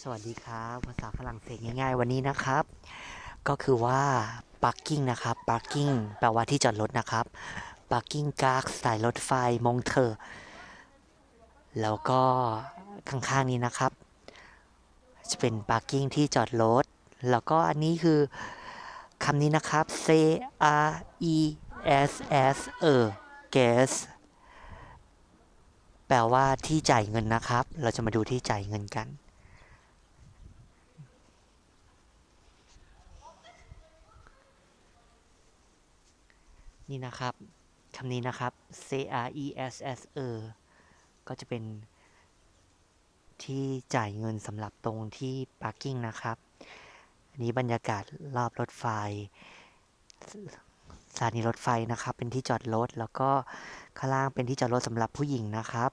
สวัสดีครับ ภาษาฝรั่งเศสง่าย ๆ วันนี้นะครับ ก็คือว่า parking นะครับ parking แปลว่าที่จอดรถนะครับ parking กากสายรถไฟมงเธอ แล้วก็ข้างๆนี้นะครับ จะเป็น parking ที่จอดรถ แล้วก็อันนี้คือคำนี้นะครับ C R E S S เออ gas แปลว่าที่จ่ายเงินนะครับ เราจะมาดูที่จ่ายเงินกัน นี่นะครับคำนี้นะครับ C R E S S E ก็จะเป็นที่จ่ายเงินสำหรับตรงที่ parking นะครับ อันนี้บรรยากาศรอบรถไฟสถานีรถไฟนะครับ เป็นที่จอดรถ แล้วก็ข้างล่างเป็นที่จอดรถสำหรับผู้หญิงนะครับ